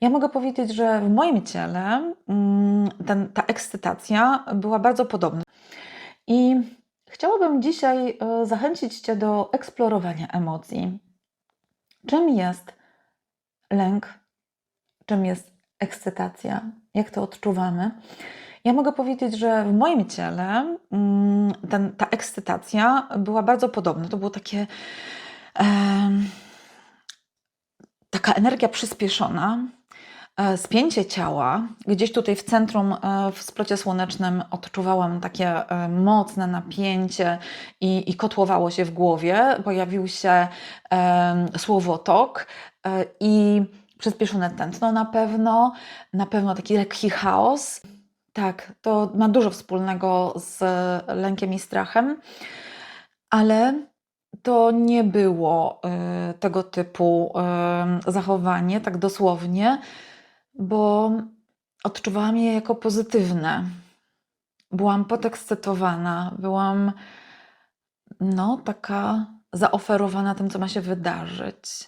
Ja mogę powiedzieć, że w moim ciele mm, ten, ta ekscytacja była bardzo podobna. I chciałabym dzisiaj e, zachęcić Cię do eksplorowania emocji. Czym jest lęk? Czym jest ekscytacja? Jak to odczuwamy? Ja mogę powiedzieć, że w moim ciele mm, ten, ta ekscytacja była bardzo podobna. To było takie. em, taka energia przyspieszona, e, spięcie ciała. Gdzieś tutaj w centrum, e, w splocie słonecznym odczuwałam takie e, mocne napięcie i, i kotłowało się w głowie. Pojawił się słowotok e, i przyspieszone tętno na pewno, na pewno taki lekki chaos. Tak, to ma dużo wspólnego z lękiem i strachem, ale to nie było y, tego typu y, zachowanie, tak dosłownie, bo odczuwałam je jako pozytywne. Byłam podekscytowana, byłam no, taka zaoferowana tym, co ma się wydarzyć.